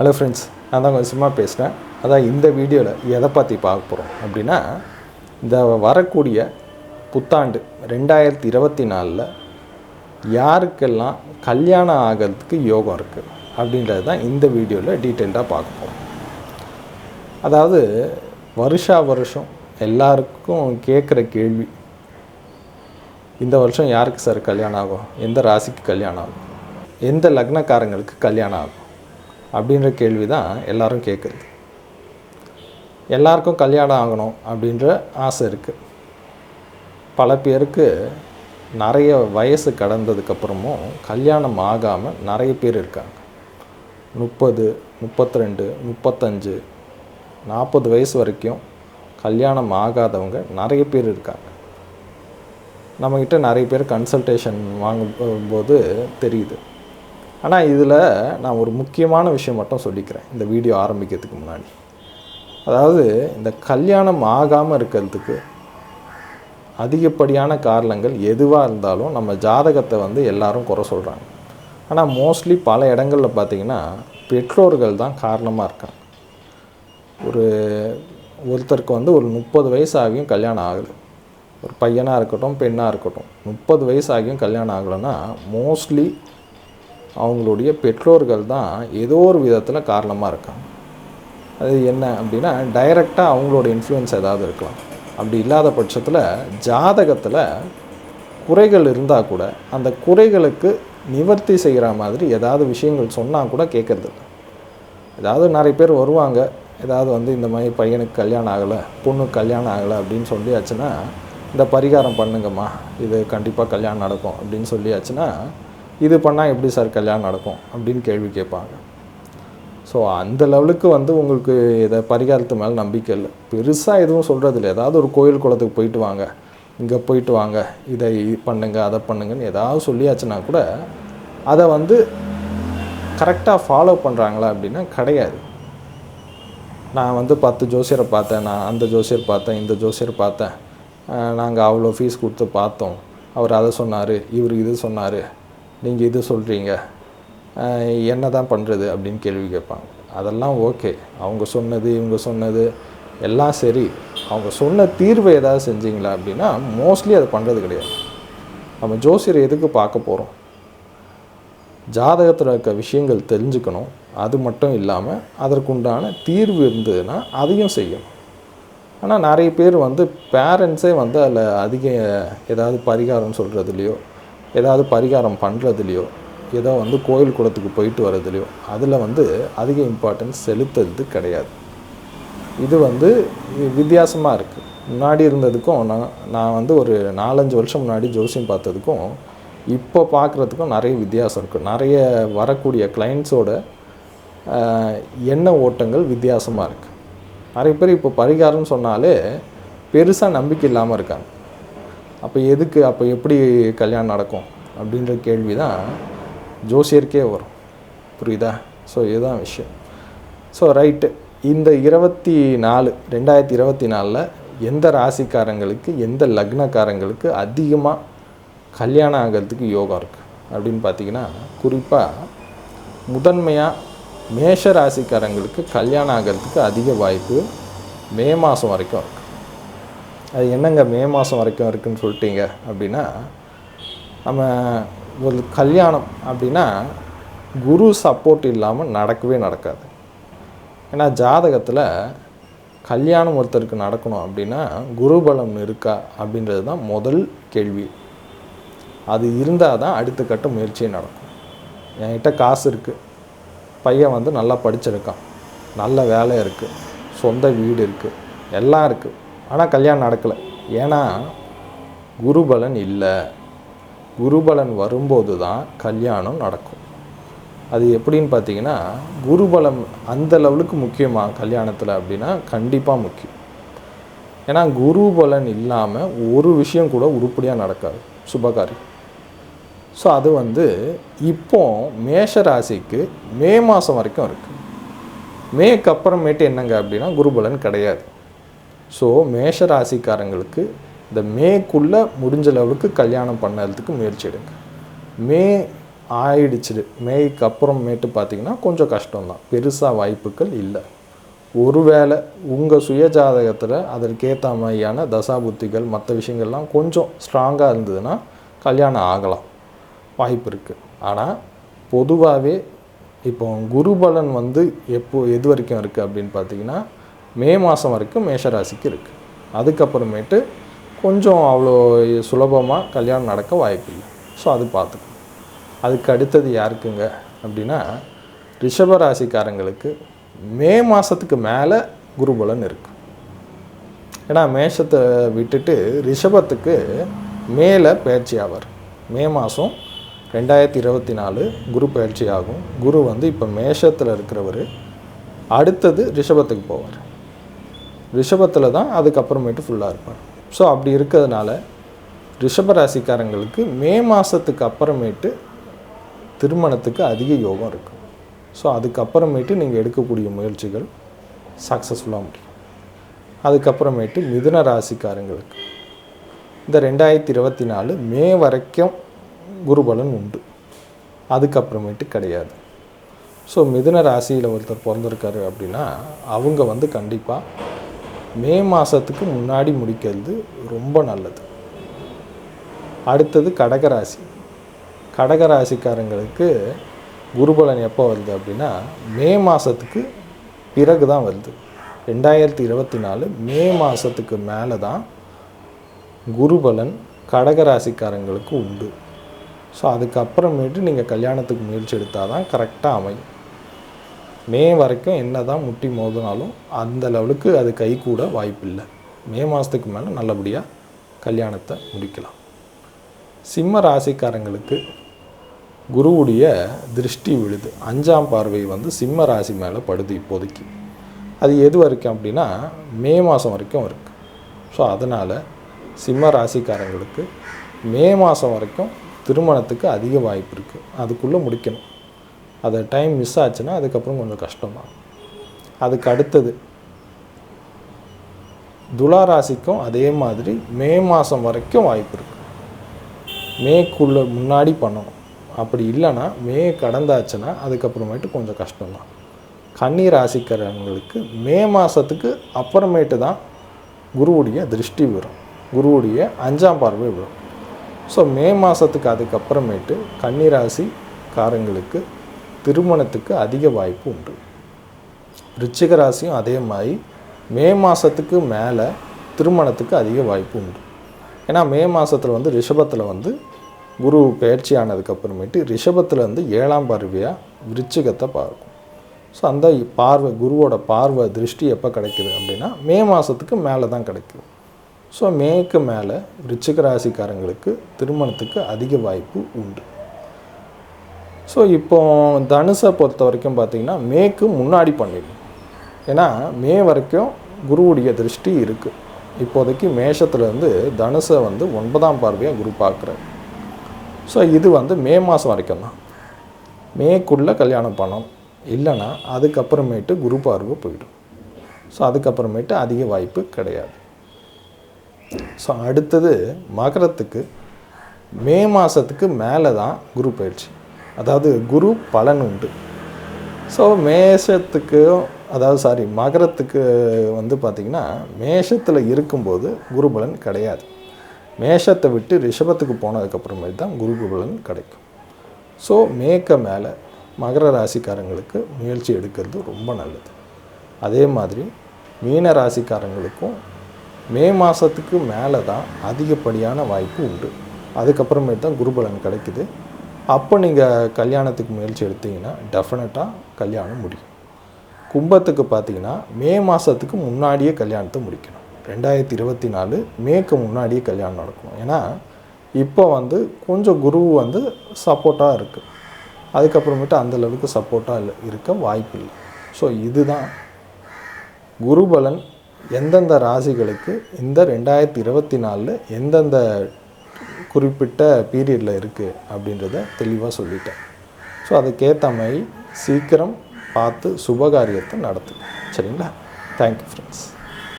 Hello friends நான் தான் கொஞ்சம் சும்மா பேசுகிறேன் அதான் இந்த வீடியோவில் எதை பற்றி பார்க்க போகிறோம் அப்படின்னா இந்த வரக்கூடிய புத்தாண்டு ரெண்டாயிரத்தி இருபத்தி நாலில் யாருக்கெல்லாம் கல்யாணம் ஆகிறதுக்கு யோகம் இருக்குது அப்படின்றது தான் இந்த வீடியோவில் டீட்டெயில்டாக பார்க்க போகிறோம் அதாவது வருஷா வருஷம் எல்லாருக்கும் கேட்குற கேள்வி இந்த வருஷம் யாருக்கு சார் கல்யாணம் ஆகும்? எந்த ராசிக்கு கல்யாணம் ஆகும்? எந்த லக்னக்காரங்களுக்கு கல்யாணம் ஆகும்? அப்படின்ற கேள்வி தான் எல்லோரும் கேட்குறது. எல்லாருக்கும் கல்யாணம் ஆகணும் அப்படின்ற ஆசை இருக்குது பல பேருக்கு நிறைய வயசு கடந்ததுக்கப்புறமும் கல்யாணம் ஆகாமல் நிறைய பேர் இருக்காங்க. முப்பது முப்பத்ரெண்டு முப்பத்தஞ்சு நாற்பது வயசு வரைக்கும் கல்யாணம் ஆகாதவங்க நிறைய பேர் இருக்காங்க. நம்மக்கிட்ட நிறைய பேர் கன்சல்டேஷன் வாங்கும் போது தெரியுது. ஆனால் இதில் நான் ஒரு முக்கியமான விஷயம் மட்டும் சொல்லிக்கிறேன் இந்த வீடியோ ஆரம்பிக்கிறதுக்கு முன்னாடி. அதாவது இந்த கல்யாணம் ஆகாமல் இருக்கிறதுக்கு அதிகப்படியான காரணங்கள் எதுவாக இருந்தாலும் நம்ம ஜாதகத்தை வந்து எல்லாரும் குறை சொல்கிறாங்க ஆனால் மோஸ்ட்லி பல இடங்களில் பார்த்திங்கன்னா பெற்றோர்கள் தான் காரணமாக இருக்காங்க. ஒரு ஒருத்தருக்கு வந்து ஒரு முப்பது வயசு ஆகியும் கல்யாணம் ஆகலை. ஒரு பையனாக இருக்கட்டும் பெண்ணாக இருக்கட்டும் முப்பது வயசு ஆகியும் கல்யாணம் ஆகலைன்னா மோஸ்ட்லி அவங்களுடைய பெற்றோர்கள் தான் ஏதோ ஒரு விதத்தில் காரணமாக இருக்காங்க. அது என்ன அப்படின்னா டைரெக்டாக அவங்களோட இன்ஃப்ளூயன்ஸ் ஏதாவது இருக்கலாம். அப்படி இல்லாத பட்சத்தில் ஜாதகத்தில் குறைகள் இருந்தால் கூட அந்த குறைகளுக்கு நிவர்த்தி செய்கிற மாதிரி ஏதாவது விஷயங்கள் சொன்னால் கூட கேட்குறது ஏதாவது நிறைய பேர் வருவாங்க ஏதாவது வந்து இந்த மாதிரி பையனுக்கு கல்யாணம் ஆகலை பொண்ணுக்கு கல்யாணம் ஆகலை அப்படின்னு சொல்லியாச்சுன்னா இந்த பரிகாரம் பண்ணுங்கம்மா இது கண்டிப்பாக கல்யாணம் நடக்கும் அப்படின்னு சொல்லியாச்சுன்னா இது பண்ணால் எப்படி சார் கல்யாணம் நடக்கும் அப்படின்னு கேள்வி கேட்பாங்க. ஸோ அந்த லெவலுக்கு வந்து உங்களுக்கு இதை பரிகாரத்து மேலே நம்பிக்கை இல்லை. பெருசாக எதுவும் சொல்கிறது இல்லை. ஏதாவது ஒரு கோயில் குளத்துக்கு போயிட்டு வாங்க. இங்கே போயிட்டு வாங்க. இதை பண்ணுங்க அதை பண்ணுங்கன்னு ஏதாவது சொல்லியாச்சுன்னா கூட அதை வந்து கரெக்டாக ஃபாலோ பண்ணுறாங்களா அப்படின்னா கிடையாது. நான் வந்து பத்து ஜோசியரை பார்த்தேன் நான் அந்த ஜோசியர் பார்த்தேன் இந்த ஜோசியர் பார்த்தேன். நாங்கள் அவ்வளோ ஃபீஸ் கொடுத்து பார்த்தோம். அவர் அதை சொன்னார் இவர் இது சொன்னார். நீங்கள் இது சொல்கிறீங்க என்ன தான் பண்ணுறது அப்படின்னு கேள்வி கேட்பாங்க. அதெல்லாம் ஓகே. அவங்க சொன்னது இவங்க சொன்னது எல்லாம் சரி. அவங்க சொன்ன தீர்வை ஏதாவது செஞ்சீங்களா அப்படின்னா மோஸ்ட்லி அதை பண்ணுறது கிடையாது. நம்ம ஜோசியர் எதுக்கு பார்க்க போகிறோம் ஜாதகத்தில் இருக்க விஷயங்கள் தெரிஞ்சுக்கணும். அது மட்டும் இல்லாமல் அதற்குண்டான தீர்வு இருந்ததுன்னா அதையும் செய்யணும். ஆனால் நிறைய பேர் வந்து பேரண்ட்ஸே வந்து அதில் அதிக ஏதாவது பரிகாரம் சொல்கிறதுலையோ ஏதாவது பரிகாரம் பண்ணுறதுலையோ ஏதோ வந்து கோயில் குளத்துக்கு போயிட்டு வர்றதுலையோ அதில் வந்து அதிக இம்பார்ட்டன்ஸ் செலுத்துறது கிடையாது. இது வந்து வித்தியாசமாக இருக்குது முன்னாடி இருந்ததுக்கும் நான் நான் வந்து ஒரு நாலஞ்சு வருஷம் முன்னாடி ஜோசியம் பார்த்ததுக்கும் இப்போ பார்க்குறதுக்கும் நிறைய வித்தியாசம் இருக்குது நிறைய வரக்கூடிய கிளைண்ட்ஸோட எண்ண ஓட்டங்கள் வித்தியாசமாக இருக்குது நிறைய பேர் இப்போ பரிகாரம்னு சொன்னாலே பெருசாக நம்பிக்கை இல்லாமல் இருக்காங்க. அப்போ எதுக்கு அப்போ எப்படி கல்யாணம் நடக்கும் அப்படின்ற கேள்வி தான் ஜோசியருக்கே வரும். புரியுதா? ஸோ இதுதான் விஷயம். ஸோ ரைட்டு இந்த இருபத்தி நாலு ரெண்டாயிரத்தி இருபத்தி நாலில் எந்த ராசிக்காரங்களுக்கு எந்த லக்னக்காரங்களுக்கு அதிகமாக கல்யாணம் ஆகிறதுக்கு யோகம் இருக்குது அப்படின்னு பார்த்தீங்கன்னா குறிப்பாக முதன்மையாக மேஷ ராசிக்காரங்களுக்கு கல்யாணம் ஆகிறதுக்கு அதிக வாய்ப்பு மே மாதம் வரைக்கும் இருக்குது அது என்னங்க மே மாதம் வரைக்கும் இருக்குதுன்னு சொல்லிட்டீங்க அப்படின்னா நம்ம ஒரு கல்யாணம் அப்படின்னா குரு சப்போர்ட் இல்லாமல் நடக்கவே நடக்காது. ஏன்னா ஜாதகத்தில் கல்யாணம் ஒருத்தருக்கு நடக்கணும் அப்படின்னா குரு பலம் இருக்கா அப்படின்றது தான் முதல் கேள்வி. அது இருந்தால் தான் அடுத்த கட்ட முயற்சியே நடக்கும். என்கிட்ட காசு இருக்குது பையன் வந்து நல்லா படிச்சிருக்கான். நல்ல வேலை இருக்குது சொந்த வீடு இருக்குது எல்லாம் இருக்குது ஆனால் கல்யாணம் நடக்கலை. ஏன்னா குருபலன் இல்லை. குருபலன் வரும்போது தான் கல்யாணம் நடக்கும். அது எப்படின்னு பார்த்தீங்கன்னா குருபலம் அந்த லெவலுக்கு முக்கியமாக கல்யாணத்தில் அப்படின்னா கண்டிப்பாக முக்கியம். ஏன்னா குருபலன் இல்லாமல் ஒரு விஷயம் கூட உருப்படியாக நடக்காது. சுபகாரியம். ஸோ அது வந்து இப்போ மேஷ ராசிக்கு மே மாதம் வரைக்கும் இருக்குது மேக்கு அப்புறமேட்டு என்னங்க அப்படின்னா குருபலன் கிடையாது. ஸோ மேஷ ராசிக்காரங்களுக்கு இந்த மேக்குள்ளே முடிஞ்ச அளவுக்கு கல்யாணம் பண்ணுறதுக்கு முயற்சி எடுங்க. மே ஆயிடுச்சிடு. மேய்க்கு அப்புறமேட்டு பார்த்தீங்கன்னா கொஞ்சம் கஷ்டம்தான். பெருசாக வாய்ப்புகள் இல்லை. ஒருவேளை உங்கள் சுய ஜாதகத்தில் அதற்கேற்ற மாதிரியான தசாபுத்திகள் மற்ற விஷயங்கள்லாம் கொஞ்சம் ஸ்ட்ராங்காக இருந்ததுன்னா கல்யாணம் ஆகலாம். வாய்ப்பு இருக்குது ஆனால் பொதுவாகவே இப்போ குருபலன் வந்து எப்போ எது வரைக்கும் இருக்குது அப்படின்னு பார்த்தீங்கன்னா மே மாதம் வரைக்கும் மேஷராசிக்கு இருக்குது அதுக்கப்புறமேட்டு கொஞ்சம் அவ்வளோ சுலபமாக கல்யாணம் நடக்க வாய்ப்பு இல்லை ஸோ அது பார்த்துக்கணும். அதுக்கு அடுத்தது யாருக்குங்க? அப்படின்னா ரிஷபராசிக்காரங்களுக்கு மே மாதத்துக்கு மேலே குருபலன் இருக்குது ஏன்னா மேஷத்தை விட்டுட்டு ரிஷபத்துக்கு மேலே பயிற்சி ஆவார் மே மாதம் ரெண்டாயிரத்தி இருபத்தி நாலு குரு பயிற்சி ஆகும் குரு வந்து இப்போ மேஷத்தில் இருக்கிறவர். அடுத்தது ரிஷபத்துக்கு போவார். ரிஷபத்தில் தான் அதுக்கப்புறமேட்டு ஃபுல்லாக இருப்பார். ஸோ அப்படி இருக்கிறதுனால ரிஷப ராசிக்காரங்களுக்கு மே மாதத்துக்கு அப்புறமேட்டு திருமணத்துக்கு அதிக யோகம் இருக்கும். ஸோ அதுக்கப்புறமேட்டு நீங்கள் எடுக்கக்கூடிய முயற்சிகள் சக்ஸஸ்ஃபுல்லாக முடியும். அதுக்கப்புறமேட்டு மிதுன ராசிக்காரங்களுக்கு. இந்த ரெண்டாயிரத்தி இருபத்தி நாலு மே வரைக்கும் குருபலன் உண்டு. அதுக்கப்புறமேட்டு கிடையாது. ஸோ மிதுன ராசியில் ஒருத்தர் பிறந்திருக்காரு அப்படின்னா அவங்க வந்து கண்டிப்பாக மே மாதத்துக்கு முன்னாடி முடிக்கிறது ரொம்ப நல்லது. அடுத்தது கடகராசி. கடகராசிக்காரங்களுக்கு குருபலன் எப்போ வருது அப்படின்னா மே மாதத்துக்கு பிறகு தான் வருது. ரெண்டாயிரத்தி இருபத்தி நாலு மே மாதத்துக்கு மேலே தான் குருபலன் கடகராசிக்காரங்களுக்கு உண்டு. ஸோ அதுக்கப்புறமேட்டு நீங்கள் கல்யாணத்துக்கு முயற்சி எடுத்தால் தான் கரெக்டாக அமையும். மே வரைக்கும் என்ன தான் முட்டி மோதினாலும் அந்த லெவலுக்கு அது கை கூட வாய்ப்பில்லை. மே மாதத்துக்கு மேலே நல்லபடியாக கல்யாணத்தை முடிக்கலாம். சிம்ம ராசிக்காரங்களுக்கு குருவுடைய திருஷ்டி விழுது. அஞ்சாம் பார்வை வந்து சிம்ம ராசி மேலே படுது இப்போதைக்கு. அது எது வரைக்கும் அப்படின்னா மே மாதம் வரைக்கும் இருக்குது ஸோ அதனால் சிம்ம ராசிக்காரங்களுக்கு மே மாதம் வரைக்கும் திருமணத்துக்கு அதிக வாய்ப்பு இருக்குது அதுக்குள்ளே முடிக்கணும். அதை டைம் மிஸ் ஆச்சுன்னா அதுக்கப்புறம் கொஞ்சம் கஷ்டம்தான். அதுக்கு அடுத்தது துலா ராசிக்கும் அதே மாதிரி மே மாதம் வரைக்கும் வாய்ப்பு இருக்குது மேக்குள்ளே முன்னாடி பண்ணணும். அப்படி இல்லைன்னா மே கடந்தாச்சுன்னா அதுக்கப்புறமேட்டு கொஞ்சம் கஷ்டம்தான். கன்னி ராசிக்காரங்களுக்கு மே மாதத்துக்கு அப்புறமேட்டு தான் குருவுடைய திருஷ்டி வரும். குருவுடைய அஞ்சாம் பார்வை விழும் ஸோ மே மாதத்துக்கு அதுக்கப்புறமேட்டு கன்னி ராசிக்காரங்களுக்கு திருமணத்துக்கு அதிக வாய்ப்பு உண்டு. ரிச்சிக ராசியும் அதே மாதிரி மே மாதத்துக்கு மேலே திருமணத்துக்கு அதிக வாய்ப்பு உண்டு. ஏன்னா மே மாதத்தில் வந்து ரிஷபத்தில் வந்து குரு பயிற்சி ஆனதுக்கப்புறமேட்டு ரிஷபத்தில் வந்து ஏழாம் பார்வையாக விருச்சிகத்தை பார்க்கும். ஸோ அந்த பார்வை குருவோட பார்வை திருஷ்டி எப்போ கிடைக்குது அப்படின்னா மே மாதத்துக்கு மேலே தான் கிடைக்கும். ஸோ மேக்கு மேலே ரிச்சிக ராசிக்காரங்களுக்கு திருமணத்துக்கு அதிக வாய்ப்பு உண்டு. ஸோ இப்போ தனுசை பொறுத்த வரைக்கும் பார்த்தீங்கன்னா மேக்கு முன்னாடி பண்ணிடும் ஏன்னா மே வரைக்கும் குருவுடைய திருஷ்டி இருக்குது இப்போதைக்கு மேஷத்துலேருந்து தனுசை வந்து ஒன்பதாம் பார்வையாக குரு பார்க்குறாரு. ஸோ இது வந்து மே மாதம் வரைக்கும் தான். மேக்குள்ளே கல்யாணம் பண்ணணும். இல்லைன்னா அதுக்கப்புறமேட்டு குரு பார்வை போயிடும். ஸோ அதுக்கப்புறமேட்டு அதிக வாய்ப்பு கிடையாது. ஸோ அடுத்தது மகரத்துக்கு. மே மாதத்துக்கு மேலே தான் குரு பயிற்சி. அதாவது குரு பலன் உண்டு. ஸோ மேஷத்துக்கு அதாவது சாரி மகரத்துக்கு வந்து பார்த்திங்கன்னா மேஷத்தில் இருக்கும்போது குரு பலன் கிடையாது. மேஷத்தை விட்டு ரிஷபத்துக்கு போனதுக்கப்புறமேட்டு தான் குரு பலன் கிடைக்கும். ஸோ மேக்க மேலே மகர ராசிக்காரங்களுக்கு முயற்சி எடுக்கிறது ரொம்ப நல்லது. அதே மாதிரி மீன ராசிக்காரங்களுக்கும் மே மாதத்துக்கு மேலே தான் அதிகப்படியான வாய்ப்பு உண்டு. அதுக்கப்புறமேட்டு தான் குருபலன் கிடைக்குது. அப்போ நீங்கள் கல்யாணத்துக்கு முயற்சி எடுத்தீங்கன்னா டெஃபினட்டாக கல்யாணம் முடியும். கும்பத்துக்கு பார்த்தீங்கன்னா மே மாதத்துக்கு முன்னாடியே கல்யாணத்தை முடிக்கணும். ரெண்டாயிரத்தி இருபத்தி நாலு மேக்கு முன்னாடியே கல்யாணம் நடக்கணும். ஏன்னா இப்போ வந்து கொஞ்சம் குரு வந்து சப்போர்ட்டாக இருக்குது அதுக்கப்புறமேட்டு அந்த அளவுக்கு சப்போர்ட்டாக இல்லை இருக்க வாய்ப்பு இல்லை. ஸோ இதுதான். குருபலன் எந்தெந்த ராசிகளுக்கு இந்த ரெண்டாயிரத்தி இருபத்தி நாலில் எந்தெந்த குறிப்பிட்ட பீரியடில் இருக்குது அப்படின்றத தெளிவாக சொல்லிட்டேன். ஸோ அதுக்கேற்ற மாதிரி சீக்கிரம் பார்த்து சுபகாரியத்தை நடத்து சரிங்களா? Thank you friends